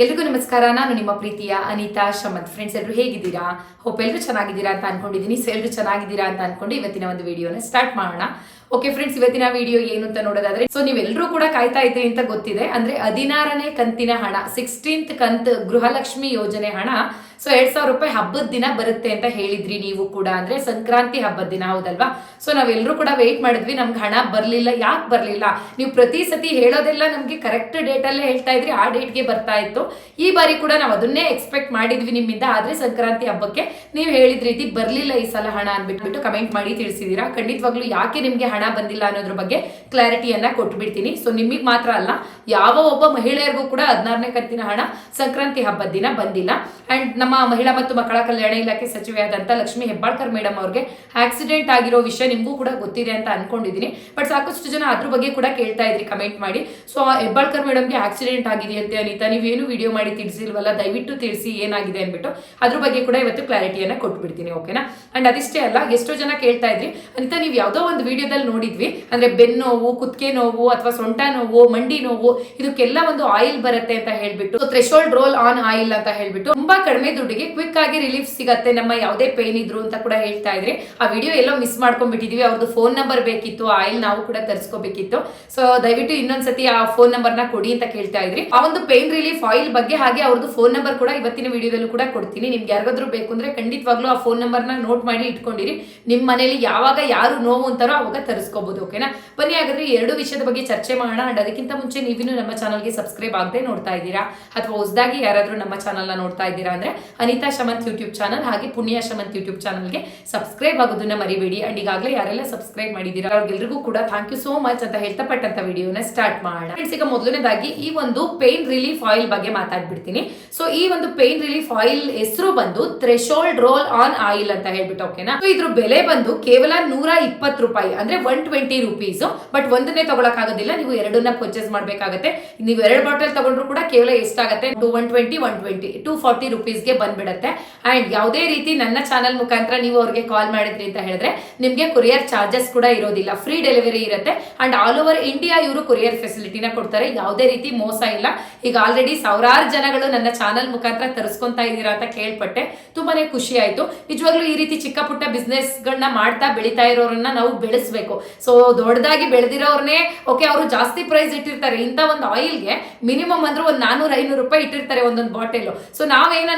ಎಲ್ರಿಗೂ ನಮಸ್ಕಾರ. ನಾನು ನಿಮ್ಮ ಪ್ರೀತಿಯ ಅನಿತಾ ಶಮತ್ ಫ್ರೆಂಡ್ಸ್ ಎಲ್ಲರೂ ಹೇಗಿದ್ದೀರಾ? ಹೋಪ್ ಎಲ್ಲರೂ ಚೆನ್ನಾಗಿದ್ದೀರಾ ಅಂತ ಅನ್ಕೊಂಡಿದ್ದೀನಿ. ಸೊ ಎಲ್ಲರೂ ಚೆನ್ನಾಗಿದ್ದೀರಾ ಅಂತ ಅನ್ಕೊಂಡು ಇವತ್ತಿನ ಒಂದು ವಿಡಿಯೋನ ಸ್ಟಾರ್ಟ್ ಮಾಡೋಣ. ಓಕೆ ಫ್ರೆಂಡ್ಸ್ ಇವತ್ತಿನ ವಿಡಿಯೋ ಏನು ಅಂತ ನೋಡೋದಾದ್ರೆ ಸೊ ನೀವೆಲ್ಲರೂ ಕೂಡ ಕಾಯ್ತಾ ಇದ್ದೆ ಅಂತ ಗೊತ್ತಿದೆ. ಅಂದ್ರೆ ಹದಿನಾರನೇ ಕಂತಿನ ಹಣ ಸಿಕ್ಸ್ಟೀನ್ತ್ ಕಂತ್ ಗೃಹಲಕ್ಷ್ಮಿ ಯೋಜನೆ ಹಣ ಸೊ ಎರಡ್ ಸಾವಿರ ರೂಪಾಯಿ ಹಬ್ಬದ ದಿನ ಬರುತ್ತೆ ಅಂತ ಹೇಳಿದ್ರಿ ನೀವು ಕೂಡ. ಅಂದ್ರೆ ಸಂಕ್ರಾಂತಿ ಹಬ್ಬದ ದಿನ ಹೌದಲ್ವಾ? ಸೊ ನಾವೆಲ್ಲರೂ ಕೂಡ ವೆಯ್ಟ್ ಮಾಡಿದ್ವಿ. ನಮ್ಗೆ ಹಣ ಬರ್ಲಿಲ್ಲ. ಯಾಕೆ ಬರ್ಲಿಲ್ಲ? ನೀವು ಪ್ರತಿ ಸತಿ ಹೇಳೋದೆಲ್ಲ ನಮ್ಗೆ ಕರೆಕ್ಟ್ ಡೇಟ್ ಅಲ್ಲೇ ಹೇಳ್ತಾ ಇದ್ರಿ. ಆ ಡೇಟ್ಗೆ ಬರ್ತಾ ಇತ್ತು. ಈ ಬಾರಿ ಕೂಡ ನಾವು ಅದನ್ನೇ ಎಕ್ಸ್ಪೆಕ್ಟ್ ಮಾಡಿದ್ವಿ ನಿಮ್ಮಿಂದ. ಆದ್ರೆ ಸಂಕ್ರಾಂತಿ ಹಬ್ಬಕ್ಕೆ ನೀವು ಹೇಳಿದ ರೀತಿ ಬರ್ಲಿಲ್ಲ ಈ ಸಲ ಹಣ ಅನ್ಬಿಟ್ಬಿಟ್ಟು ಕಮೆಂಟ್ ಮಾಡಿ ತಿಳಿಸಿದೀರಾ. ಖಂಡಿತವಾಗ್ಲೂ ಯಾಕೆ ನಿಮ್ಗೆ ಹಣ ಬಂದಿಲ್ಲ ಅನ್ನೋದ್ರ ಬಗ್ಗೆ ಕ್ಲಾರಿಟಿಯನ್ನ ಕೊಟ್ಬಿಡ್ತೀನಿ. ಸೊ ನಿಮಗೆ ಮಾತ್ರ ಅಲ್ಲ, ಯಾವ ಒಬ್ಬ ಮಹಿಳೆಯರಿಗೂ ಕೂಡ ಹದಿನಾರನೇ ಕಂತಿನ ಹಣ ಸಂಕ್ರಾಂತಿ ಹಬ್ಬದ ದಿನ ಬಂದಿಲ್ಲ. ಅಂಡ್ ನಮ್ಮ ಮಹಿಳಾ ಮತ್ತು ಮಕ್ಕಳ ಕಲ್ಯಾಣ ಇಲಾಖೆ ಸಚಿವೆಯಾದಂತ ಲಕ್ಷ್ಮಿ ಹೆಬ್ಬಾಳ್ಕರ್ ಮೇಡಮ್ ಅವ್ರಿಗೆ ಆಕ್ಸಿಡೆಂಟ್ ಆಗಿರೋ ವಿಷಯ ನಿಮಗೂ ಕೂಡ ಗೊತ್ತಿದೆ ಅಂತ ಅನ್ಕೊಂಡಿದ್ದೀನಿ. ಬಟ್ ಸಾಕಷ್ಟು ಜನ ಅದ್ರ ಬಗ್ಗೆ ಕೂಡ ಕೇಳ್ತಾ ಇದ್ರಿ ಕಮೆಂಟ್ ಮಾಡಿ. ಸೊ ಹೆಬ್ಬಾಳ್ಕರ್ ಮೇಡಮ್ಗೆ ಆಕ್ಸಿಡೆಂಟ್ ಆಗಿದೆಯಂತೆ ಅನಿತಾ, ನೀವೇನು ವಿಡಿಯೋ ಮಾಡಿ ತಿಳಿಸಿಲ್ವಲ್ಲ, ದಯವಿಟ್ಟು ತಿಳಿಸಿ ಏನಾಗಿದೆ ಅಂದ್ಬಿಟ್ಟು ಅದ್ರ ಬಗ್ಗೆ ಕೂಡ ಇವತ್ತು ಕ್ಲಾರಿಟಿಯನ್ನ ಕೊಟ್ಬಿಡ್ತೀನಿ ಓಕೆನಾ ಅಂಡ್ ಅದಿಷ್ಟೇ ಅಲ್ಲ, ಎಷ್ಟೋ ಜನ ಕೇಳ್ತಾ ಇದ್ರಿ. ಅನಿತಾ, ನೀವು ಯಾವುದೋ ಒಂದು ವಿಡಿಯೋದಲ್ಲಿ ನೋಡಿದ್ವಿ, ಅಂದ್ರೆ ಬೆನ್ನೋವು ನೋವು, ಕುತ್ತಿಗೆ ನೋವು ಅಥವಾ ಸೊಂಟ ನೋವು, ಮಂಡಿ ನೋವು, ಇದಕ್ಕೆಲ್ಲ ಒಂದು ಆಯಿಲ್ ಬರುತ್ತೆ ಅಂತ ಹೇಳ್ಬಿಟ್ಟು ಥ್ರೆಶೋಲ್ಡ್ ರೋಲ್ ಆನ್ ಆಯಿಲ್ ಅಂತ ಹೇಳ್ಬಿಟ್ಟು, ತುಂಬಾ ಕಡಿಮೆ ದುಡ್ಡಿಗೆ ಕ್ವಿಕ್ ಆಗಿ ರಿಲೀಫ್ ಸಿಗತ್ತೆ, ನಮ್ಮ ಯಾವುದೇ ಪೇನ್ ಇದ್ರು ಅಂತ ಕೂಡ ಹೇಳ್ತಾ ಇದ್ರಿ, ಆ ವಿಡಿಯೋ ಎಲ್ಲೋ ಮಿಸ್ ಮಾಡ್ಕೊಂಡ್ಬಿಟ್ಟಿದೀವಿ ಅವ್ರದ್ದು ಫೋನ್ ನಂಬರ್ ಬೇಕಿತ್ತು ಆಯಿಲ್ ನಾವು ಕೂಡ ತರಿಸ್ಕೋಬೇಕಿತ್ತು. ಸೊ ದಯವಿಟ್ಟು ಇನ್ನೊಂದ್ಸತಿ ಆ ಫೋನ್ ನಂಬರ್ನ ಕೊಡಿ ಅಂತ ಕೇಳ್ತಾ ಇದ್ರಿ. ಆ ಒಂದು ಪೇನ್ ರಿಲೀಫ್ ಆಯಿಲ್ ಬಗ್ಗೆ ಹಾಗೆ ಅವ್ರದ್ದು ಫೋನ್ ನಂಬರ್ ಕೂಡ ಇವತ್ತಿನ ವಿಡಿಯೋದಲ್ಲೂ ಕೂಡ ಕೊಡ್ತೀನಿ. ನಿಮ್ಗೆ ಯಾರಿಗಾದ್ರೂ ಬೇಕು ಅಂದ್ರೆ ಖಂಡಿತವಾಗ್ಲೂ ಆ ಫೋನ್ ನಂಬರ್ನ ನೋಟ್ ಮಾಡಿ ಇಟ್ಕೊಂಡಿರಿ. ನಿಮ್ಮ ಮನೇಲಿ ಯಾವಾಗ ಯಾರು ನೋವು ಅಂತಾರೋ ಅವಾಗ ತರಿಸ್ಕೋಬಹುದು ಓಕೆನಾ ಬನ್ನಿ ಹಾಗಾದ್ರೆ ಎರಡು ವಿಷಯದ ಬಗ್ಗೆ ಚರ್ಚೆ ಮಾಡೋಣ. ಅಂಡ್ ಅದಕ್ಕಿಂತ ಮುಂಚೆ ನೀವಿನ್ನು ನಮ್ಮ ಚಾನಲ್ಗೆ ಸಬ್ಸ್ಕ್ರೈಬ್ ಆಗದೆ ನೋಡ್ತಾ ಇದ್ದೀರಾ? ಅಥವಾ ಹೊಸದಾಗಿ ಯಾರಾದ್ರೂ ನಮ್ಮ ಚಾನಲ್ನ ನೋಡ್ತಾ ಇದ್ದೀರಾ ಅಂದ್ರೆ ಅನಿತಾ ಶಮಂತ್ ಯೂಟ್ಯೂಬ್ ಚಾನಲ್ ಹಾಗೆ ಪುಣ್ಯ ಶಮಂತ್ ಯೂಟ್ಯೂಬ್ ಚಾನಲ್ಗೆ ಸಬ್ಸ್ಕ್ರೈಬ್ ಆಗೋದನ್ನ ಮರಿಬೇಡಿ. ಅಂಡ್ ಈಗಾಗಲೇ ಯಾರೆಲ್ಲ ಸಬ್ಸ್ಕ್ರೈಬ್ ಮಾಡಿದ್ದೀರಾ? ಅವ್ರಿಗೆಲ್ರಿಗೂ ಕೂಡ ಥ್ಯಾಂಕ್ ಯು ಸೋ ಮಚ್ ಅಂತ ಹೇಳ್ತಾ ಪಟ್ಟಂತ ವಿಡಿಯೋನ ಸ್ಟಾರ್ಟ್ ಮಾಡೋಣ. ಈಗ ಮೊದಲನೇದಾಗಿ ಈ ಒಂದು ಪೇನ್ ರಿಲೀಫ್ ಆಯಿಲ್ ಬಗ್ಗೆ ಮಾತಾಡ್ಬಿಡ್ತೀನಿ. ಸೊ ಈ ಒಂದು ಪೇನ್ ರಿಲೀಫ್ ಆಯಿಲ್ ಹೆಸರು ಬಂದು ಥ್ರೆಶೋಲ್ಡ್ ರೋಲ್ ಆನ್ ಆಯಿಲ್ ಅಂತ ಹೇಳ್ಬಿಟ್ಟು ಓಕೆನಾ ಸೊ ಇದ್ರ ಬೆಲೆ ಬಂದು ಕೇವಲ ನೂರ ಇಪ್ಪತ್ತು ರೂಪಾಯಿ, ಅಂದ್ರೆ ಒನ್ ಟ್ವೆಂಟಿ ರುಪೀಸ್ ಬಟ್ ಒಂದನ್ನೇ ತಗೊಳಕ್ ಆಗೋದಿಲ್ಲ ನೀವು ಎರಡನ್ನ ಪರ್ಚೇಸ್ ಮಾಡ್ಬೇಕಾಗತ್ತೆ. ನೀವು ಎರಡು ಬಾಟಲ್ ತಗೊಂಡ್ರು ಕೂಡ ಕೇವಲ ಎಷ್ಟಾಗತ್ತೆ? Two one twenty one twenty two forty ರುಪೀಸ್ಗೆ ಬಂದ್ಬಿಡತ್ತೆ. ಅಂಡ್ ಯಾವುದೇ ರೀತಿ ನನ್ನ ಚಾನಲ್ ಮುಖಾಂತರ ನೀವು ಅವ್ರಿಗೆ ಕಾಲ್ ಮಾಡಿದ್ರಿ ಅಂತ ಹೇಳಿದ್ರೆ, ನಿಮಗೆ ಕೊರಿಯರ್ ಚಾರ್ಜಸ್ ಕೂಡ ಇರೋದಿಲ್ಲ. ಫ್ರೀ ಡೆಲಿವರಿ ಇರುತ್ತೆ. ಅಂಡ್ ಆಲ್ ಓವರ್ ಇಂಡಿಯಾ ಇವರು ಕೊರಿಯರ್ ಫೆಸಿಲಿಟಿನ ಕೊಡ್ತಾರೆ. ಯಾವುದೇ ರೀತಿ ಮೋಸ ಇಲ್ಲ. ಈಗ ಆಲ್ರೆಡಿ ಸಾವಿರಾರು ಜನಗಳು ನನ್ನ ಚಾನಲ್ ಮುಖಾಂತರ ತರಿಸ್ಕೊತಾ ಇದ್ದೀರಾ ಅಂತ ಕೇಳ್ಪಟ್ಟೆ. ತುಂಬಾನೇ ಖುಷಿ ಆಯ್ತು. ನಿಜವಾಗ್ಲೂ ಈ ರೀತಿ ಚಿಕ್ಕ ಪುಟ್ಟ ಬಿಸ್ನೆಸ್ ಗಳನ್ನ ಮಾಡ್ತಾ ಬೆಳಿತಾ ಇರೋರನ್ನ ನಾವು ಬೆಳೆಸ್ಬೇಕು. ಸೊ ದೊಡ್ಡದಾಗಿ ಬೆಳೆದಿರೋರ್ನೇ ಓಕೆ ಅವರು ಜಾಸ್ತಿ ಪ್ರೈಸ್ ಇಟ್ಟಿರ್ತಾರೆ. ಇಂಥ ಒಂದು ಆಯಿಲ್ಗೆ ಮಿನಿಮಮ್ ಅಂದ್ರೆ ಒಂದು ನಾನೂರ ಐನೂರು ರೂಪಾಯಿ ಇಟ್ಟಿರ್ತಾರೆ ಒಂದೊಂದು ಬಾಟಲ್ ಸೊ ನಾವೇನ್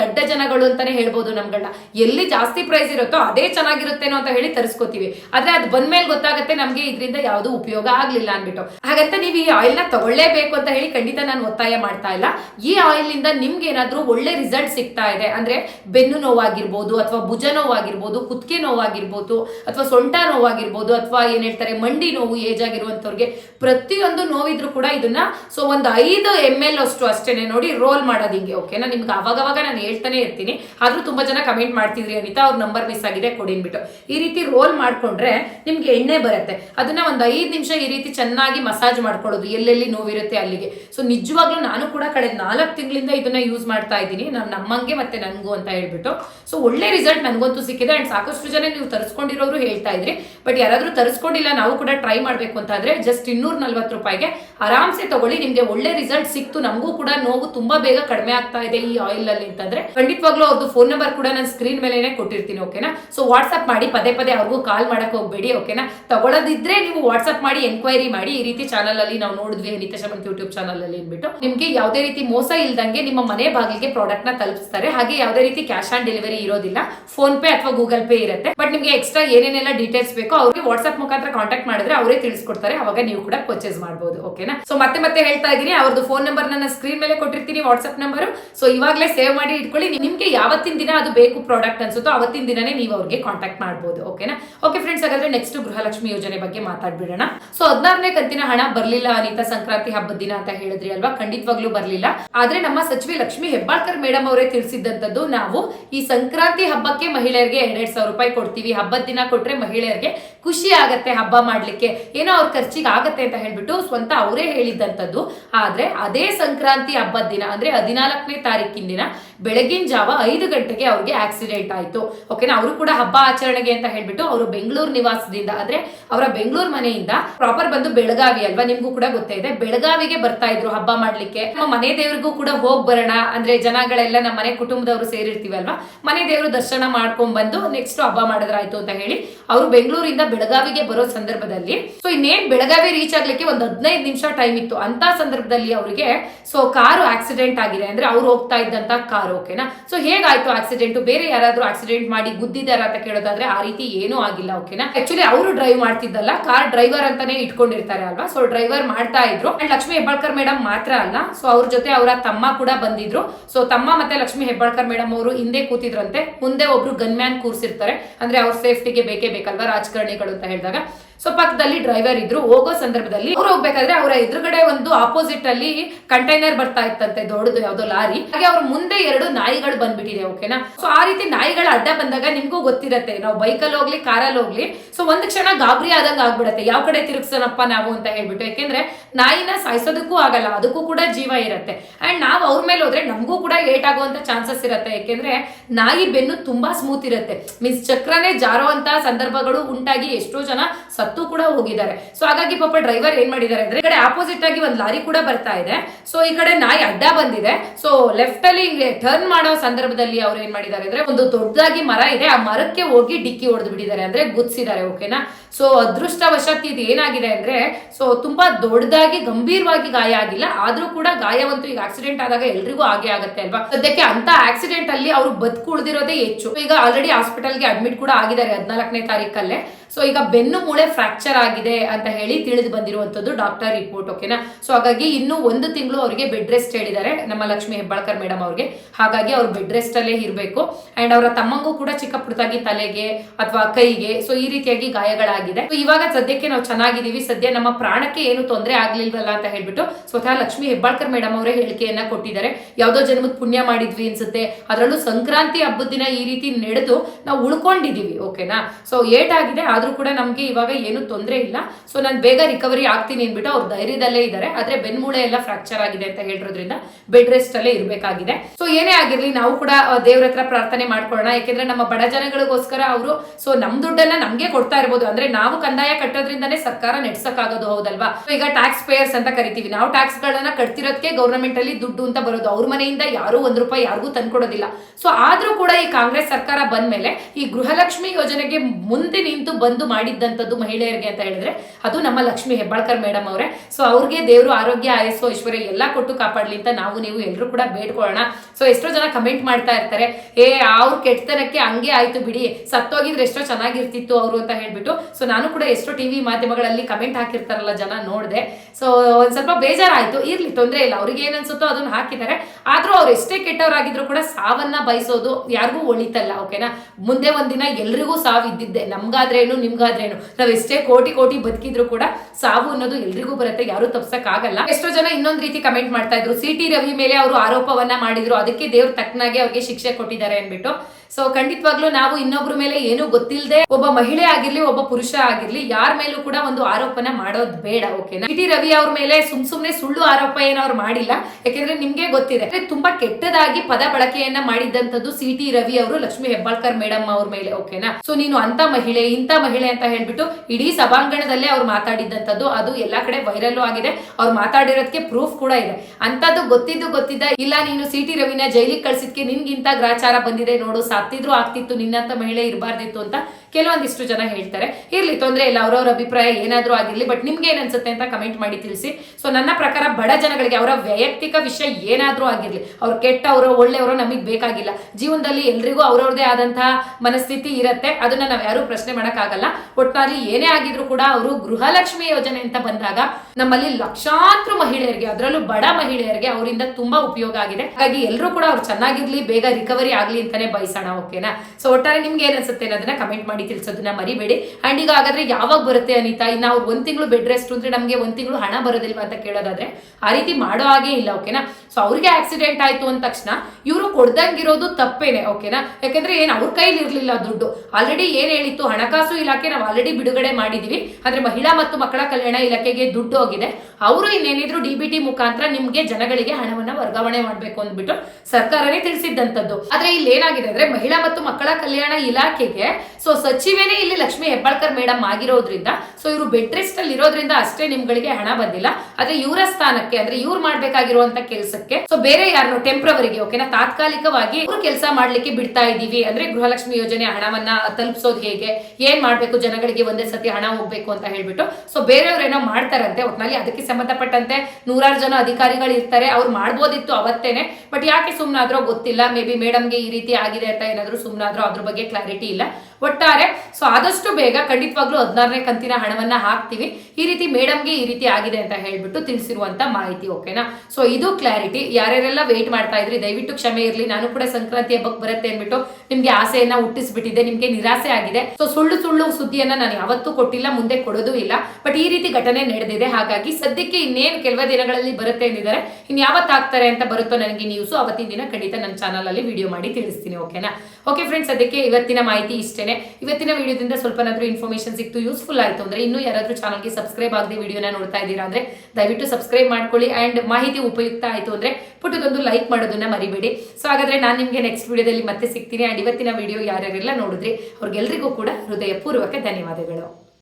ದಡ್ಡ ಜನಗಳು ಅಂತಾನೆ ಹೇಳ್ಬೋದು ನಮ್ಗಳನ್ನ ಎಲ್ಲಿ ಜಾಸ್ತಿ ಪ್ರೈಸ್ ಇರುತ್ತೋ ಅದೇ ಚೆನ್ನಾಗಿರುತ್ತೇನೋ ಅಂತ ಹೇಳಿ ತರಿಸ್ಕೋತೀವಿ. ಆದ್ರೆ ಅದು ಬಂದ್ಮೇಲೆ ಗೊತ್ತಾಗುತ್ತೆ ನಮ್ಗೆ ಇದರಿಂದ ಯಾವುದು ಉಪಯೋಗ ಆಗ್ಲಿಲ್ಲ ಅನ್ಬಿಟ್ಟು ಹಾಗಂತ ನೀವು ಈ ಆಯಿಲ್ನ ತಗೊಳ್ಳೇಬೇಕು ಅಂತ ಹೇಳಿ ಖಂಡಿತ ನಾನು ಒತ್ತಾಯ ಮಾಡ್ತಾ ಇಲ್ಲ. ಈ ಆಯಿಲ್ನಿಂದ ನಿಮ್ಗೆ ಏನಾದ್ರೂ ಒಳ್ಳೆ ರಿಸಲ್ಟ್ ಸಿಗ್ತಾ ಇದೆ, ಅಂದ್ರೆ ಬೆನ್ನು ನೋವಾಗಿರ್ಬೋದು ಅಥವಾ ಭುಜ ನೋವಾಗಿರ್ಬೋದು ಕುತ್ತಿಗೆ ನೋವಾಗಿರ್ಬೋದು, ಅಥವಾ ಸೊಂಟ ನೋವಾಗಿರ್ಬೋದು, ಅಥವಾ ಏನ್ ಹೇಳ್ತಾರೆ, ಮಂಡಿ ನೋವು ಏಜ್ ಆಗಿರುವಂತವ್ರಿಗೆ ಪ್ರತಿಯೊಂದು ನೋವಿದ್ರು ಕೂಡ ಇದನ್ನ ಸೊ ಒಂದು ಐದು ಎಂ ಎಲ್ ಅಷ್ಟು ಅಷ್ಟೇನೆ ನೋಡಿ ರೋಲ್ ಮಾಡೋದು ಹಿಂಗೆ ಓಕೆನಾ ನಿಮ್ಗೆ ಅವಾಗ ಅವಾಗ ನಾನು ಹೇಳ್ತಾನೆ ಇರ್ತೀನಿ. ಆದ್ರೂ ತುಂಬಾ ಜನ ಕಮೆಂಟ್ ಮಾಡ್ತಿದ್ರಿ ಅನಿತಾ ಅವ್ರ ನಂಬರ್ ಮಿಸ್ ಆಗಿದೆ, ಕೊಡಿ ಅಂದ್ಬಿಟ್ಟು. ಈ ರೀತಿ ರೋಲ್ ಮಾಡ್ಕೊಂಡ್ರೆ ನಿಮ್ಗೆ ಎಣ್ಣೆ ಬರುತ್ತೆ. ಅದನ್ನ ಒಂದು ಐದು ನಿಮಿಷ ಈ ರೀತಿ ಚೆನ್ನಾಗಿ ಮಸಾಜ್ ಮಾಡ್ಕೊಳ್ಳೋದು. ಎಲ್ಲೆಲ್ಲಿ ನೋವಿರುತ್ತೆ ಅಲ್ಲಿಗೆ. ಸೊ ನಿಜವಾಗ್ಲೂ ನಾನು ಕೂಡ ಕಳೆದ ನಾಲ್ಕು ತಿಂಗಳಿಂದ ಇದನ್ನ ಯೂಸ್ ಮಾಡ್ತಾ ಇದ್ದೀನಿ. ನಾನು ನಮ್ಮಂಗೆ ಮತ್ತೆ ನನಗೂ ಅಂತ ಹೇಳ್ಬಿಟ್ಟು. ಸೊ ಒಳ್ಳೆ ರಿಸಲ್ಟ್ ನನಗಂತೂ ಸಿಕ್ಕಿದೆ. ಅಂಡ್ ಸಾಕಷ್ಟು ಜನ ನೀವು ತರಿಸ್ಕೊಂಡಿರೋರು ಹೇಳ್ತಾ ಇದ್ರಿ. ಬಟ್ ಯಾರಾದರೂ ತರಿಸ್ಕೊಂಡಿಲ್ಲ, ನಾವು ಕೂಡ ಟ್ರೈ ಮಾಡಬೇಕು ಅಂತ ಅಂದರೆ ಜಸ್ಟ್ ಇನ್ನೂರ ನಲ್ವತ್ತು ರೂಪಾಯಿಗೆ. ಆರಾಮ್ಸೆ ತಗೊಳ್ಳಿ, ನಿಮಗೆ ಒಳ್ಳೆ ರಿಸಲ್ಟ್ ಸಿಕ್ತು. ನಮಗೂ ಕೂಡ ನೋವು ತುಂಬಾ ಬೇಗ ಕಡಿಮೆ ಆಗ್ತಾ ಇದೆ ಈ ಆಯಿಲ್ ಅಲ್ಲಿ ಅಂತಂದ್ರೆ. ಖಂಡಿತವಾಗ್ಲೂ ಅವ್ರದ್ದು ಫೋನ್ ನಂಬರ್ ಕೂಡ ನಾನು ಸ್ಕ್ರೀನ್ ಮೇಲೆನೆ ಕೊಟ್ಟಿರ್ತೀನಿ ಓಕೆನಾ ಸೊ ವಾಟ್ಸ್ಆಪ್ ಮಾಡಿ, ಪದೇ ಪದೇ ಅವ್ರಿಗೂ ಕಾಲ್ ಮಾಡಕ್ಕೆ ಹೋಗ್ಬೇಡಿ ಓಕೆನಾ ತಗೊಳ್ಳೋದಿದ್ರೆ ನೀವು ವಾಟ್ಸ್ಆಪ್ ಮಾಡಿ ಎನ್ಕ್ವೈರಿ ಮಾಡಿ. ಈ ರೀತಿ ಚಾನಲ್ ಅಲ್ಲಿ ನಾವು ನೋಡಿದ್ವಿ ಅನಿತಾ ಶಮಂತ್ ಯೂಟ್ಯೂಬ್ ಚಾನಲ್ ಅಲ್ಲಿ ಅಂದ್ಬಿಟ್ಟು. ನಿಮ್ಗೆ ಯಾವುದೇ ರೀತಿ ಮೋಸ ಇಲ್ದಂಗೆ ನಿಮ್ಮ ಮನೆ ಬಾಗಿಲಿಗೆ ಪ್ರಾಡಕ್ಟ್ನ ತಲುಪಿಸ್ತಾರೆ. ಹಾಗೆ ಯಾವುದೇ ರೀತಿ ಕ್ಯಾಶ್ ಆನ್ ಡೆಲಿವರಿ ಇರೋದಿಲ್ಲ. ಫೋನ್ ಪೇ ಅಥವಾ ಗೂಗಲ್ ಪೇ ಇರುತ್ತೆ. ಬಟ್ ನಿಮ್ಗೆ ಎಕ್ಸ್ಟ್ರಾ ಏನೇನೆಲ್ಲ ಡೀಟೇಲ್ಸ್ ಬೇಕೋ ಅವ್ರಿಗೆ ವಾಟ್ಸ್ಆಪ್ ಮುಖಾಂತರ ಕಾಂಟ್ಯಾಕ್ಟ್ ಮಾಡಿದ್ರೆ ಅವರೇ ತಿಳಿಸ್ಕೊಡ್ತಾರೆ, ಅವಾಗ ನೀವು ಕೂಡ ಪರ್ಚೇಸ್ ಮಾಡಬಹುದು ಓಕೆನಾ ಸೊ ಮತ್ತೆ ಮತ್ತೆ ಹೇಳ್ತಾ ಇದ್ದೀನಿ ಅವ್ರದ್ದು ಫೋನ್ ನಂಬರ್ ನನ್ನ ಸ್ಕ್ರೀನ್ ಮೇಲೆ ಕೊಟ್ಟಿರ್ತೀನಿ ವಾಟ್ಸ್ಆಪ್ ನಂಬರ್ ಸೊ ಇವಾಗಲೇ ಸೇವ್ ಮಾಡಿ ಇಟ್ಕೊಳ್ಳಿ ನಿಮ್ಗೆ ಯಾವತ್ತಿನ ದಿನ ಅದು ಬೇಕು ಪ್ರಾಡಕ್ಟ್ ಅನ್ಸುತ್ತೋ, ಅವತ್ತಿನ ದಿನನೇ ನೀವು ಅವ್ರಿಗೆ ಕಾಂಟ್ಯಾಕ್ಟ್ ಮಾಡಬಹುದು ಓಕೆನಾ ಓಕೆ ಫ್ರೆಂಡ್ಸ್ ಹಾಗಾದ್ರೆ ನೆಕ್ಸ್ಟ್ ಗೃಹಲಕ್ಷ್ಮಿ ಯೋಜನೆ ಬಗ್ಗೆ ಮಾತಾಡ್ಬಿಡೋಣ. ಸೊ ಹದಿನಾರನೇ ಕಂತಿನ ಹಣ ಬರ್ಲಿಲ್ಲ ಅನಿತಾ ಸಂಕ್ರಾಂತಿ ಹಬ್ಬದ ದಿನ ಅಂತ ಹೇಳಿದ್ರಿ ಅಲ್ವಾ? ಖಂಡಿತವಾಗ್ಲೂ ಬರ್ಲಿಲ್ಲ. ಆದ್ರೆ ನಮ್ಮ ಸಚಿವೆ ಲಕ್ಷ್ಮಿ ಹೆಬ್ಬಾಳ್ಕರ್ ಮೇಡಮ್ ಅವರೇ ತಿಳಿಸಿದ್ದಂತದ್ದು ನಾವು ಈ ಸಂಕ್ರಾಂತಿ ಹಬ್ಬಕ್ಕೆ ಮಹಿಳೆಯರಿಗೆ ಎರಡೆರಡು ಸಾವಿರ ರೂಪಾಯಿ ಕೊಡ್ತೀವಿ, ಹಬ್ಬದ ದಿನ ಕೊಟ್ರೆ ಮಹಿಳೆಯರಿಗೆ ಖುಷಿ ಆಗತ್ತೆ, ಹಬ್ಬ ಮಾಡ್ಲಿಕ್ಕೆ. ಏನೋ ಅವ್ರ ಖರ್ಚಿಗೆ ಆಗತ್ತೆ ಅಂತ ಹೇಳ್ಬಿಟ್ಟು ಸ್ವಂತ ಅವರೇ ಹೇಳಿದ್ದಂಥದ್ದು. ಆದ್ರೆ ಅದೇ ಸಂಕ್ರಾಂತಿ ಹಬ್ಬದ ದಿನ, ಅಂದ್ರೆ ಹದಿನಾಲ್ಕನೇ ತಾರೀಕಿನ ದಿನ, ಬೆಳಗಿನ ಜಾವ ಐದು ಗಂಟೆಗೆ ಅವ್ರಿಗೆ ಆಕ್ಸಿಡೆಂಟ್ ಆಯ್ತು. ಓಕೆನಾ ಅವರು ಕೂಡ ಹಬ್ಬ ಆಚರಣೆಗೆ ಅಂತ ಹೇಳ್ಬಿಟ್ಟು ಅವರು ಬೆಂಗಳೂರು ನಿವಾಸದಿಂದ ಅಂದ್ರೆ ಅವರ ಬೆಂಗಳೂರು ಮನೆಯಿಂದ ಪ್ರಾಪರ್ ಬಂದು ಬೆಳಗಾವಿ ಅಲ್ವಾ, ನಿಮ್ಗೂ ಕೂಡ ಗೊತ್ತೇ ಇದೆ. ಬೆಳಗಾವಿಗೆ ಬರ್ತಾ ಇದ್ರು ಹಬ್ಬ ಮಾಡ್ಲಿಕ್ಕೆ. ನಮ್ಮ ಮನೆ ದೇವ್ರಿಗೂ ಕೂಡ ಹೋಗ್ ಬರೋಣ, ಅಂದ್ರೆ ಜನಗಳೆಲ್ಲ ನಮ್ಮ ಮನೆ ಕುಟುಂಬದವರು ಸೇರಿರ್ತೀವಿ ಅಲ್ವಾ ಮನೆ ದೇವರು ದರ್ಶನ ಮಾಡ್ಕೊಂಡ್ ಬಂದು ನೆಕ್ಸ್ಟ್ ಹಬ್ಬ ಮಾಡಿದ್ರಾಯ್ತು ಅಂತ ಹೇಳಿ, ಅವರು ಬೆಂಗಳೂರಿಂದ ಬೆಳಗಾವಿಗೆ ಬರೋ ಸಂದರ್ಭದಲ್ಲಿ. ಸೊ ಇನ್ನೇನ್ ಬೆಳಗಾವಿ ರೀಚ್ ಆಗ್ಲಿಕ್ಕೆ ಒಂದು ಹದಿನೈದು ನಿಮಿಷ ಟೈಮ್ ಇತ್ತು. ಅಂತ ಸಂದರ್ಭದಲ್ಲಿ ಅವರಿಗೆ ಸೊ ಕಾರು ಆಕ್ಸಿಡೆಂಟ್ ಆಗಿದೆ. ಅಂದ್ರೆ ಅವ್ರು ಹೋಗ್ತಾ ಇದ್ದಂತ ಕಾರು ಓಕೆನಾ ಸೊ ಹೇಗಾಯ್ತು ಆಕ್ಸಿಡೆಂಟ್ ಬೇರೆ ಯಾರಾದ್ರೂ ಆಕ್ಸಿಡೆಂಟ್ ಮಾಡಿ ಗುದ್ದಿದಾರ ಅಂತ ಕೇಳೋದಾದ್ರೆ ಆ ರೀತಿ ಏನೂ ಆಗಿಲ್ಲ ಓಕೆನಾ ಆಕ್ಚುಲಿ ಅವರು ಡ್ರೈವ್ ಮಾಡ್ತಿದ್ದಲ್ಲ. ಕಾರ್ ಡ್ರೈವರ್ ಅಂತಾನೆ ಇಟ್ಕೊಂಡಿರ್ತಾರೆ ಅಲ್ವಾ? ಸೊ ಡ್ರೈವರ್ ಮಾಡ್ತಾ ಇದ್ರು. ಅಂಡ್ ಲಕ್ಷ್ಮಿ ಹೆಬ್ಬಾಳ್ಕರ್ ಮೇಡಮ್ ಮಾತ್ರ ಅಲ್ಲ. ಸೊ ಅವ್ರ ಜೊತೆ ಅವರ ತಮ್ಮ ಕೂಡ ಬಂದಿದ್ರು. ಸೊ ತಮ್ಮ ಮತ್ತೆ ಲಕ್ಷ್ಮಿ ಹೆಬ್ಬಾಳ್ಕರ್ ಮೇಡಮ್ ಅವರು ಹಿಂದೆ ಕೂತಿದ್ರಂತೆ. ಮುಂದೆ ಒಬ್ರು ಗನ್ ಮ್ಯಾನ್ ಕೂರ್ಸಿರ್ತಾರೆ. ಅಂದ್ರೆ ಅವ್ರ ಸೇಫ್ಟಿಗೆ ಬೇಕೇ ಬೇಕಲ್ವಾ? ರಾಜಕಾರಣಿಗಳು ಅಂತ ಹೇಳಿದಾಗ ಸೊ ಪಕ್ಕದಲ್ಲಿ ಡ್ರೈವರ್ ಇದ್ರು, ಹೋಗೋ ಸಂದರ್ಭದಲ್ಲಿ ಅವ್ರು ಹೋಗ್ಬೇಕಾದ್ರೆ ಅವರ ಎದುರುಗಡೆ ಒಂದು ಆಪೋಸಿಟ್ ಅಲ್ಲಿ ಕಂಟೈನರ್ ಬರ್ತಾ ಇತ್ತಂತೆ, ದೊಡ್ಡದು ಯಾವ್ದೋ ಲಾರಿ. ಹಾಗೆ ಅವ್ರ ಮುಂದೆ ಎರಡು ನಾಯಿಗಳು ಬಂದ್ಬಿಟ್ಟಿದೆ ಓಕೆನಾ ಸೊ ಆ ರೀತಿ ನಾಯಿಗಳ ಅಡ್ಡ ಬಂದಾಗ ನಿಮ್ಗೂ ಗೊತ್ತಿರತ್ತೆ, ನಾವು ಬೈಕಲ್ಲಿ ಹೋಗ್ಲಿ, ಕಾರಲ್ಲಿ ಹೋಗ್ಲಿ ಸೊ ಒಂದ್ ಕ್ಷಣ ಗಾಬರಿ ಆದಂಗ ಆಗ್ಬಿಡತ್ತೆ. ಯಾವ ಕಡೆ ತಿರುಗ್ಸನಪ್ಪ ನಾವು ಅಂತ ಹೇಳ್ಬಿಟ್ಟು, ಯಾಕೆಂದ್ರೆ ನಾಯಿನ ಸಾಯಿಸೋದಕ್ಕೂ ಆಗಲ್ಲ, ಅದಕ್ಕೂ ಕೂಡ ಜೀವ ಇರತ್ತೆ. ಅಂಡ್ ನಾವು ಅವ್ರ ಮೇಲೆ ಹೋದ್ರೆ ನಮಗೂ ಕೂಡ ಏಟ್ ಆಗುವಂತ ಚಾನ್ಸಸ್ ಇರತ್ತೆ, ಯಾಕೆಂದ್ರೆ ನಾಯಿ ಬೆನ್ನು ತುಂಬಾ ಸ್ಮೂತ್ ಇರುತ್ತೆ. ಮೀನ್ಸ್ ಚಕ್ರನೇ ಜಾರೋ ಅಂತ ಸಂದರ್ಭಗಳು ಉಂಟಾಗಿ ಎಷ್ಟೋ ಜನ ಸತ್ತು ಕೂಡ ಹೋಗಿದ್ದಾರೆ. ಸೊ ಹಾಗಾಗಿ ಪಾಪ ಡ್ರೈವರ್ ಏನ್ ಮಾಡಿದ್ದಾರೆ ಅಂದ್ರೆ, ಈ ಕಡೆ ಆಪೋಸಿಟ್ ಆಗಿ ಒಂದು ಲಾರಿ ಕೂಡ ಬರ್ತಾ ಇದೆ. ಸೊ ಈ ಕಡೆ ನಾಯಿ ಅಡ್ಡ ಬಂದಿದೆ. ಸೊ ಲೆಫ್ಟ್ ಅಲ್ಲಿ ಟರ್ನ್ ಮಾಡೋ ಸಂದರ್ಭದಲ್ಲಿ ಅವ್ರು ಏನ್ ಮಾಡಿದ್ದಾರೆ ಅಂದ್ರೆ, ಒಂದು ದೊಡ್ಡದಾಗಿ ಮರ ಇದೆ. ಆ ಮರಕ್ಕೆ ಹೋಗಿ ಡಿಕ್ಕಿ ಹೊಡೆದು ಬಿಟ್ಟಿದ್ದಾರೆ ಅಂದ್ರೆ ಗುದ್ಸಿದ್ದಾರೆ ಓಕೆನಾ ಸೊ ಅದೃಷ್ಟವಶಾತ್ ಇದು ಏನಾಗಿದೆ ಅಂದ್ರೆ ಸೊ ತುಂಬಾ ದೊಡ್ಡದಾಗಿ, ಗಂಭೀರವಾಗಿ ಗಾಯ ಆಗಿಲ್ಲ. ಆದ್ರೂ ಕೂಡ ಗಾಯವಂತೂ ಈಗ ಆಕ್ಸಿಡೆಂಟ್ ಆದಾಗ ಎಲ್ರಿಗೂ ಹಾಗೆ ಆಗುತ್ತೆ ಅಲ್ವಾ? ಸದ್ಯಕ್ಕೆ ಅಂತ ಆಕ್ಸಿಡೆಂಟ್ ಅಲ್ಲಿ ಅವರು ಬದುಕು ಉಳಿದಿರೋದೇ ಹೆಚ್ಚು. ಈಗ ಆಲ್ರೆಡಿ ಹಾಸ್ಪಿಟಲ್ಗೆ ಅಡ್ಮಿಟ್ ಕೂಡ ಆಗಿದ್ದಾರೆ ಹದಿನಾಲ್ಕನೇ ತಾರೀಕಲ್ಲೇ. ಸೊ ಈಗ ಬೆನ್ನು ಮೂಳೆ ಫ್ರಾಕ್ಚರ್ ಆಗಿದೆ ಅಂತ ಹೇಳಿ ತಿಳಿದು ಬಂದಿರುವಂತದ್ದು ಡಾಕ್ಟರ್ ರಿಪೋರ್ಟ್ ಓಕೆನಾ ಸೊ ಹಾಗಾಗಿ ಇನ್ನು ಒಂದು ತಿಂಗಳು ಅವರಿಗೆ ಬೆಡ್ ರೆಸ್ಟ್ ಹೇಳಿದ್ದಾರೆ ನಮ್ಮ ಲಕ್ಷ್ಮಿ ಹೆಬ್ಬಾಳ್ಕರ್ ಮೇಡಮ್ ಅವ್ರಿಗೆ. ಹಾಗಾಗಿ ಅವ್ರು ಬೆಡ್ ರೆಸ್ಟ್ ಅಲ್ಲೇ ಇರಬೇಕು. ಅಂಡ್ ಅವರ ತಮ್ಮಂಗೂ ಕೂಡ ಚಿಕ್ಕ ಪುಟ್ಟದಾಗಿ ತಲೆಗೆ ಅಥವಾ ಕೈಗೆ ಸೊ ಈ ರೀತಿಯಾಗಿ ಗಾಯಗಳಾಗಿದೆ. ಇವಾಗ ಸದ್ಯಕ್ಕೆ ನಾವು ಚೆನ್ನಾಗಿದ್ದೀವಿ. ಸದ್ಯ ನಮ್ಮ ಪ್ರಾಣಕ್ಕೆ ಏನು ತೊಂದರೆ ಆಗ್ಲಿಲ್ವಲ್ಲ ಅಂತ ಹೇಳ್ಬಿಟ್ಟು ಸ್ವತಃ ಲಕ್ಷ್ಮಿ ಹೆಬ್ಬಾಳ್ಕರ್ ಮೇಡಮ್ ಅವರೇ ಹೇಳಿಕೆಯನ್ನ ಕೊಟ್ಟಿದ್ದಾರೆ. ಯಾವ್ದೋ ಜನ್ಮದ ಪುಣ್ಯ ಮಾಡಿದ್ವಿ ಅನ್ಸುತ್ತೆ. ಅದರಲ್ಲೂ ಸಂಕ್ರಾಂತಿ ಹಬ್ಬದ ದಿನ ಈ ರೀತಿ ನಡೆದು ನಾವು ಉಳ್ಕೊಂಡಿದೀವಿ ಓಕೆನಾ ಸೊ ಏಟ್ ಆಗಿದೆ ಆದ್ರೂ ಕೂಡ ನಮ್ಗೆ ಇವಾಗ ಏನು ತೊಂದರೆ ಇಲ್ಲ. ಸೊ ನಾನು ಬೇಗ ರಿಕವರಿ ಆಗ್ತೀನಿ ಅಂದ್ಬಿಟ್ಟು ಅವ್ರು ಧೈರ್ಯದಲ್ಲೇ ಇದ್ದಾರೆ ಆದ್ರೆ ಬೆನ್ಮೂಳೆ ಎಲ್ಲ ಫ್ರಾಕ್ಚರ್ ಆಗಿದೆ ಅಂತ ಹೇಳಿರೋದ್ರಿಂದ ಬೆಡ್ ರೆಸ್ಟ್ ಅಲ್ಲೇ ಇರಬೇಕಾಗಿದೆ. ಸೊ ಏನೇ ಆಗಿರ್ಲಿ ನಾವು ಕೂಡ ದೇವ್ರ ಹತ್ರ ಪ್ರಾರ್ಥನೆ ಮಾಡ್ಕೊಳ್ಳೋಣ. ಯಾಕೆಂದ್ರೆ ನಮ್ಮ ಬಡ ಜನಗಳಿಗೋಸ್ಕರ ಅವರು ಸೊ ನಮ್ ದುಡ್ಡನ್ನ ನಮ್ಗೆ ಕೊಡ್ತಾ ಇರ್ಬೋದು. ಅಂದ್ರೆ ನಾವು ಕಂದಾಯ ಕಟ್ಟೋದ್ರಿಂದನೇ ಸರ್ಕಾರ ನೆಡ್ಸಕ್ಕಾಗೋದು ಹೌದಲ್ವಾ? ಈಗ ಟ್ಯಾಕ್ಸ್ ಪೇಯರ್ಸ್ ಅಂತ ಕರಿತೀವಿ. ನಾವು ಟ್ಯಾಕ್ಸ್ ಗಳನ್ನ ಕಟ್ತಿರೋದಕ್ಕೆ ಗೌರ್ಮೆಂಟ್ ಅಲ್ಲಿ ದುಡ್ಡು ಅಂತ ಬರೋದು. ಅವ್ರ ಮನೆಯಿಂದ ಯಾರು ಒಂದ್ ರೂಪಾಯಿ ಯಾರಿಗೂ ತಂದ್ಕೊಡೋದಿಲ್ಲ. ಸೊ ಆದ್ರೂ ಕೂಡ ಈ ಕಾಂಗ್ರೆಸ್ ಸರ್ಕಾರ ಬಂದ್ಮೇಲೆ ಈ ಗೃಹಲಕ್ಷ್ಮಿ ಯೋಜನೆಗೆ ಮುಂದೆ ನಿಂತು ಬಂದು ಮಾಡಿದ್ದಂಥದ್ದು ಮಹಿಳೆಯರಿಗೆ ಅಂತ ಹೇಳಿದ್ರೆ, ಅದು ನಮ್ಮ ಲಕ್ಷ್ಮಿ ಹೆಬ್ಬಾಳ್ಕರ್ ಮೇಡಮ್ ಅವರೇ. ಸೊ ಅವ್ರಿಗೆ ದೇವರು ಆರೋಗ್ಯ, ಆಯಸ್ಸು, ಐಶ್ವರ್ಯ ಎಲ್ಲ ಕೊಟ್ಟು ಕಾಪಾಡ್ಲಿ ಅಂತ ನಾವು ನೀವು ಎಲ್ಲರೂ ಕೂಡ ಬೇಡ್ಕೊಳ್ಳೋಣ. ಸೊ ಎಷ್ಟೋ ಜನ ಕಮೆಂಟ್ ಮಾಡ್ತಾ ಇರ್ತಾರೆ, ಏ, ಅವ್ರ ಕೆಟ್ಟತನಕ್ಕೆ ಹಂಗೆ ಆಯ್ತು ಬಿಡಿ, ಸತ್ತೋಗಿದ್ರೆ ಎಷ್ಟೋ ಚೆನ್ನಾಗಿರ್ತಿತ್ತು ಅವರು ಅಂತ ಹೇಳ್ಬಿಟ್ಟು. ಸೊ ನಾನು ಕೂಡ ಎಷ್ಟೋ ಟಿವಿ ಮಾಧ್ಯಮಗಳಲ್ಲಿ ಕಮೆಂಟ್ ಹಾಕಿರ್ತಾರಲ್ಲ ಜನ ನೋಡಿದೆ. ಸೊ ಒಂದ್ ಸ್ವಲ್ಪ ಬೇಜಾರಾಯ್ತು, ಇರ್ಲಿ, ತೊಂದರೆ ಇಲ್ಲ. ಅವ್ರಿಗೆ ಏನ್ ಅನ್ಸುತ್ತೋ ಅದನ್ನ ಹಾಕಿದ್ದಾರೆ. ಆದ್ರೂ ಅವ್ರು ಎಷ್ಟೇ ಕೆಟ್ಟವರಾಗಿದ್ರು ಕೂಡ ಸಾವನ್ನ ಬಯಸೋದು ಯಾರಿಗೂ ಒಳಿತಲ್ಲ ಓಕೆನಾ ಮುಂದೆ ಒಂದಿನ ಎಲ್ರಿಗೂ ಸಾವಿದ್ದಿದ್ದೆ, ನಮ್ಗಾದ್ರೇನು, ನಿಮ್ಗಾದ್ರೇನು? ನಾವ್ ಎಷ್ಟೇ ಕೋಟಿ ಕೋಟಿ ಬದುಕಿದ್ರು ಕೂಡ ಸಾವು ಅನ್ನೋದು ಎಲ್ರಿಗೂ ಬರುತ್ತೆ, ಯಾರು ತಪ್ಸಕ್ ಆಗಲ್ಲ ಎಷ್ಟೋ ಜನ ಇನ್ನೊಂದ್ ರೀತಿ ಕಮೆಂಟ್ ಮಾಡ್ತಾ ಇದ್ರು, ಸಿ ಟಿ ರವಿ ಮೇಲೆ ಅವರು ಆರೋಪವನ್ನ ಮಾಡಿದ್ರು, ಅದಕ್ಕೆ ದೇವ್ರ ತಕ್ಕನಾಗಿ ಅವ್ರಿಗೆ ಶಿಕ್ಷೆ ಕೊಟ್ಟಿದ್ದಾರೆ ಅನ್ಬಿಟ್ಟು ಸೊ ಖಂಡಿತವಾಗ್ಲೂ ನಾವು ಇನ್ನೊಬ್ರ ಮೇಲೆ ಏನು ಗೊತ್ತಿಲ್ಲದೆ ಒಬ್ಬ ಮಹಿಳೆ ಆಗಿರ್ಲಿ, ಒಬ್ಬ ಪುರುಷ ಆಗಿರ್ಲಿ, ಯಾರ ಮೇಲೂ ಕೂಡ ಒಂದು ಆರೋಪನ ಮಾಡೋದು ಬೇಡ ಓಕೆನಾ ಟಿ ರವಿ ಅವ್ರ ಮೇಲೆ ಸುಮ್ ಸುಮ್ನೆ ಸುಳ್ಳು ಆರೋಪ ಏನು ಅವ್ರು ಮಾಡಿಲ್ಲ. ಯಾಕೆಂದ್ರೆ ನಿಮ್ಗೆ ಗೊತ್ತಿದೆ ತುಂಬಾ ಕೆಟ್ಟದಾಗಿ ಪದ ಬಳಕೆಯನ್ನ ಮಾಡಿದ್ದಂಥದ್ದು ಸಿ ಟಿ ರವಿ ಅವರು, ಲಕ್ಷ್ಮಿ ಹೆಬ್ಬಾಳ್ಕರ್ ಮೇಡಮ್ ಅವ್ರ ಮೇಲೆ ಓಕೆನಾ ಸೊ ನೀನು ಅಂತ ಮಹಿಳೆ ಇಂಥ ಮಹಿಳೆ ಅಂತ ಹೇಳ್ಬಿಟ್ಟು ಇಡೀ ಸಭಾಂಗಣದಲ್ಲೇ ಅವ್ರು ಮಾತಾಡಿದ್ದಂಥದ್ದು, ಅದು ಎಲ್ಲಾ ಕಡೆ ವೈರಲ್ ಆಗಿದೆ. ಅವ್ರು ಮಾತಾಡಿರೋದಕ್ಕೆ ಪ್ರೂಫ್ ಕೂಡ ಇದೆ. ಅಂತದ್ದು ಗೊತ್ತಿದ್ದು ಗೊತ್ತಿದ್ದ, ಇಲ್ಲ ನೀನು ಸಿ ಟಿ ರವಿನ ಜೈಲಿಗೆ ಕಳ್ಸಿದ್ಕೆ ನಿನ್ಗಿಂತ ಗ್ರಾಚಾರ ಬಂದಿದೆ ನೋಡು ಸತ್ತಿದ್ರು ಆಗ್ತಿತ್ತು ನಿನ್ನಂತ ಮಹಿಳೆ ಇರಬಾರ್ದಿತ್ತು ಅಂತ ಕೆಲವೊಂದಿಷ್ಟು ಜನ ಹೇಳ್ತಾರೆ. ಇರ್ಲಿ, ತೊಂದರೆ ಇಲ್ಲ, ಅವ್ರವ್ರ ಅಭಿಪ್ರಾಯ ಏನಾದ್ರೂ ಆಗಿರ್ಲಿ ಬಟ್ ನಿಮ್ಗೆ ಏನ್ ಅನ್ಸುತ್ತೆ ಅಂತ ಕಮೆಂಟ್ ಮಾಡಿ ತಿಳಿಸಿ. ಸೊ ನನ್ನ ಪ್ರಕಾರ ಬಡ ಜನಗಳಿಗೆ ಅವರ ವೈಯಕ್ತಿಕ ವಿಷಯ ಏನಾದ್ರೂ ಆಗಿರ್ಲಿ, ಅವ್ರು ಕೆಟ್ಟವರು, ಒಳ್ಳೆಯವರು ನಮಗೆ ಬೇಕಾಗಿಲ್ಲ. ಜೀವನದಲ್ಲಿ ಎಲ್ರಿಗೂ ಅವ್ರವ್ರದೇ ಆದಂತಹ ಮನಸ್ಥಿತಿ ಇರತ್ತೆ, ಅದನ್ನ ನಾವ್ ಯಾರು ಪ್ರಶ್ನೆ ಮಾಡಕ್ಕಾಗಲ್ಲ. ಒಟ್ಟಾಗಿ ಏನೇ ಆಗಿದ್ರು ಕೂಡ ಅವರು ಗೃಹಲಕ್ಷ್ಮಿ ಯೋಜನೆ ಅಂತ ಬಂದಾಗ ನಮ್ಮಲ್ಲಿ ಲಕ್ಷಾಂತರ ಮಹಿಳೆಯರಿಗೆ, ಅದರಲ್ಲೂ ಬಡ ಮಹಿಳೆಯರಿಗೆ ಅವರಿಂದ ತುಂಬಾ ಉಪಯೋಗ ಆಗಿದೆ. ಹಾಗಾಗಿ ಎಲ್ಲರೂ ಕೂಡ ಅವ್ರು ಚೆನ್ನಾಗಿರ್ಲಿ, ಬೇಗ ರಿಕವರಿ ಆಗ್ಲಿ ಅಂತಾನೆ ಬಯಸೋಣ. ಓಕೆನಾ? ಸೊ ಒಟ್ಟಾರೆ ನಿಮ್ಗೆ ಏನ್ ಅನ್ಸುತ್ತೆ ಅನ್ನೋದನ್ನ ಕಮೆಂಟ್ ಮಾಡಿ ತಿಳಿಸೋದನ್ನ ಮರಿಬೇಡಿ. ಅಂಡ್ ಈಗ ಹಾಗಾದ್ರೆ ಯಾವಾಗ ಬರುತ್ತೆ ಅನಿತಾ? ಇನ್ನು ಅವ್ರು ಒಂದ್ ತಿಂಗಳು ಬೆಡ್ ರೆಸ್ಟ್ ಅಂದ್ರೆ ನಮಗೆ ಒಂದ್ ತಿಂಗಳು ಹಣ ಬರೋದಿಲ್ವಾ ಅಂತ ಕೇಳೋದಾದ್ರೆ, ಆ ರೀತಿ ಮಾಡೋ ಹಾಗೆ ಇಲ್ಲ, ಓಕೆನಾ? ಸೊ ಅವ್ರಿಗೆ ಆಕ್ಸಿಡೆಂಟ್ ಆಯ್ತು ಅಂದ ತಕ್ಷಣ ಇವರು ಕೊಡ್ದಂಗಿರೋದು ತಪ್ಪೇನೆ, ಓಕೆನಾ? ಯಾಕಂದ್ರೆ ಏನ್ ಅವ್ರ ಕೈಲಿ ಇರ್ಲಿಲ್ಲ ದುಡ್ಡು. ಆಲ್ರೆಡಿ ಏನ್ ಹೇಳಿತ್ತು? ಹಣಕಾಸು ಇಲಾಖೆ ನಾವು ಆಲ್ರೆಡಿ ಬಿಡುಗಡೆ ಮಾಡಿದೀವಿ. ಅಂದ್ರೆ ಮಹಿಳಾ ಮತ್ತು ಮಕ್ಕಳ ಕಲ್ಯಾಣ ಇಲಾಖೆಗೆ ದುಡ್ಡು ಹೋಗಿದೆ. ಅವರು ಇನ್ನೇನಿದ್ರು ಡಿ ಬಿ ಟಿ ಮುಖಾಂತರ ನಿಮ್ಗೆ ಜನಗಳಿಗೆ ಹಣವನ್ನ ವರ್ಗಾವಣೆ ಮಾಡ್ಬೇಕು ಅಂದ್ಬಿಟ್ಟು ಸರ್ಕಾರನೇ ತಿಳಿಸಿದ್ದಂತದ್ದು. ಆದ್ರೆ ಇಲ್ಲಿ ಏನಾಗಿದೆ ಅಂದ್ರೆ ಮಹಿಳಾ ಮತ್ತು ಮಕ್ಕಳ ಕಲ್ಯಾಣ ಇಲಾಖೆಗೆ ಸೊ ಸಚಿವೇನೆ ಇಲ್ಲಿ ಲಕ್ಷ್ಮಿ ಹೆಬ್ಬಾಳ್ಕರ್ ಮೇಡಮ್ ಆಗಿರೋದ್ರಿಂದ ಸೊ ಇವರು ಬೆಡ್ ರೆಸ್ಟ್ ಅಲ್ಲಿ ಇರೋದ್ರಿಂದ ಅಷ್ಟೇ ನಿಮ್ಗಳಿಗೆ ಹಣ ಬಂದಿಲ್ಲ. ಆದ್ರೆ ಇವರ ಸ್ಥಾನಕ್ಕೆ, ಅಂದ್ರೆ ಇವ್ರು ಮಾಡ್ಬೇಕಾಗಿರುವಂತ ಕೆಲಸಕ್ಕೆ ಸೊ ಬೇರೆ ಯಾರು ಟೆಂಪ್ರವರಿಗೆ ಓಕೆನಾ ತಾತ್ಕಾಲಿಕವಾಗಿ ಇವರು ಕೆಲಸ ಮಾಡ್ಲಿಕ್ಕೆ ಬಿಡ್ತಾ ಇದೀವಿ ಅಂದ್ರೆ ಗೃಹಲಕ್ಷ್ಮಿ ಯೋಜನೆ ಹಣವನ್ನ ತಲುಪಿಸೋದು ಹೇಗೆ, ಏನ್ ಮಾಡ್ಬೇಕು, ಜನಗಳಿಗೆ ಒಂದೇ ಸತಿ ಹಣ ಹೋಗ್ಬೇಕು ಅಂತ ಹೇಳ್ಬಿಟ್ಟು ಸೊ ಬೇರೆಯವ್ರೇನೋ ಮಾಡ್ತಾರಂತೆ, ಒಟ್ನಲ್ಲಿ ಅದಕ್ಕೆ ಸಂಬಂಧಪಟ್ಟಂತೆ ನೂರಾರು ಜನ ಅಧಿಕಾರಿಗಳು ಇರ್ತಾರೆ ಅವ್ರು ಮಾಡ್ಬೋದಿತ್ತು ಅವತ್ತೇನೆ ಬಟ್ ಯಾಕೆ ಸುಮ್ನಾದ್ರೋ ಗೊತ್ತಿಲ್ಲ. ಮೇ ಬಿ ಮೇಡಮ್ಗೆ ಈ ರೀತಿ ಆಗಿದೆ ಅಂತ ಏನಾದ್ರು ಸುಮ್ಮನಾದರೂ ಅದ್ರ ಬಗ್ಗೆ ಕ್ಲಾರಿಟಿ ಇಲ್ಲ. ಒಟ್ಟಾರೆ ಸೊ ಆದಷ್ಟು ಬೇಗ ಖಂಡಿತವಾಗ್ಲೂ ಹದಿನಾರನೇ ಕಂತಿನ ಹಣವನ್ನ ಹಾಕ್ತಿವಿ. ಈ ರೀತಿ ಮೇಡಮ್ಗೆ ಈ ರೀತಿ ಆಗಿದೆ ಅಂತ ಹೇಳ್ಬಿಟ್ಟು ತಿಳಿಸಿರುವಂತ ಮಾಹಿತಿ ಓಕೆನಾ ಸೊ ಇದು ಕ್ಲಾರಿಟಿ ಯಾರ್ಯಾರೆಲ್ಲ ವೇಟ್ ಮಾಡ್ತಾ ಇದ್ರಿ, ದಯವಿಟ್ಟು ಕ್ಷಮೆ ಇರಲಿ. ನಾನು ಕೂಡ ಸಂಕ್ರಾಂತಿ ಹಬ್ಬಕ್ಕೆ ಬರುತ್ತೆ ಅಂದ್ಬಿಟ್ಟು ನಿಮ್ಗೆ ಆಸೆಯನ್ನ ಹುಟ್ಟಿಸ್ಬಿಟ್ಟಿದೆ ನಿಮ್ಗೆ ನಿರಾಸೆ ಆಗಿದೆ. ಸೊ ಸುಳ್ಳು ಸುಳ್ಳು ಸುದ್ದಿಯನ್ನ ನಾನು ಯಾವತ್ತೂ ಕೊಟ್ಟಿಲ್ಲ, ಮುಂದೆ ಕೊಡೋದು ಇಲ್ಲ. ಬಟ್ ಈ ರೀತಿ ಘಟನೆ ನಡೆದಿದೆ. ಹಾಗಾಗಿ ಸದ್ಯಕ್ಕೆ ಇನ್ನೇನು ಕೆಲವೇ ದಿನಗಳಲ್ಲಿ ಬರುತ್ತೆ ಅಂದಿದ್ದಾರೆ. ಇನ್ ಯಾವತ್ತಾಗ್ತಾರೆ ಅಂತ ಬರುತ್ತೋ ನನಗೆ ನ್ಯೂಸ್ ಅವತ್ತಿನ ದಿನ ಖಂಡಿತ ನನ್ನ ಚಾನಲ್ ಅಲ್ಲಿ ವಿಡಿಯೋ ಮಾಡಿ ತಿಳಿಸ್ತೀನಿ ಓಕೆನಾ ಓಕೆ ಫ್ರೆಂಡ್ಸ್ ಅದಕ್ಕೆ ಇವತ್ತಿನ ಮಾಹಿತಿ ಇಷ್ಟೇನೆ. ಇವತ್ತಿನ ವಿಡಿಯೋದಿಂದ ಸ್ವಲ್ಪನಾದ್ರೂ ಇನ್ಫಾರ್ಮೇಷನ್ ಸಿಕ್ತು ಯೂಸ್ಫುಲ್ ಆಯ್ತು ಅಂದ್ರೆ ಇನ್ನೂ ಯಾರಾದರೂ ಚಾನಲ್ಗೆ ಸಬ್ಸ್ಕ್ರೈಬ್ ಆಗದೆ ವಿಡಿಯೋನ ನೋಡ್ತಾ ಇದ್ದೀರಾ ಅಂದ್ರೆ ದಯವಿಟ್ಟು ಸಬ್ಸ್ಕ್ರೈಬ್ ಮಾಡ್ಕೊಳ್ಳಿ ಆ್ಯಂಡ್ ಮಾಹಿತಿ ಉಪಯುಕ್ತ ಆಯ್ತು ಅಂದ್ರೆ ಪುಟ್ಟದೊಂದು ಲೈಕ್ ಮಾಡೋದನ್ನ ಮರಿಬೇಡಿ. ಸೊ ಹಾಗಾದ್ರೆ ನಾನು ನಿಮಗೆ ನೆಕ್ಸ್ಟ್ ವಿಡಿಯೋದಲ್ಲಿ ಮತ್ತೆ ಸಿಗ್ತೀನಿ ಆ್ಯಂಡ್ ಇವತ್ತಿನ ವಿಡಿಯೋ ಯಾರ್ಯಾರೆಲ್ಲ ನೋಡಿದ್ರಿ, ಅವ್ರಿಗೆಲ್ರಿಗೂ ಕೂಡ ಹೃದಯಪೂರ್ವಕ ಧನ್ಯವಾದಗಳು.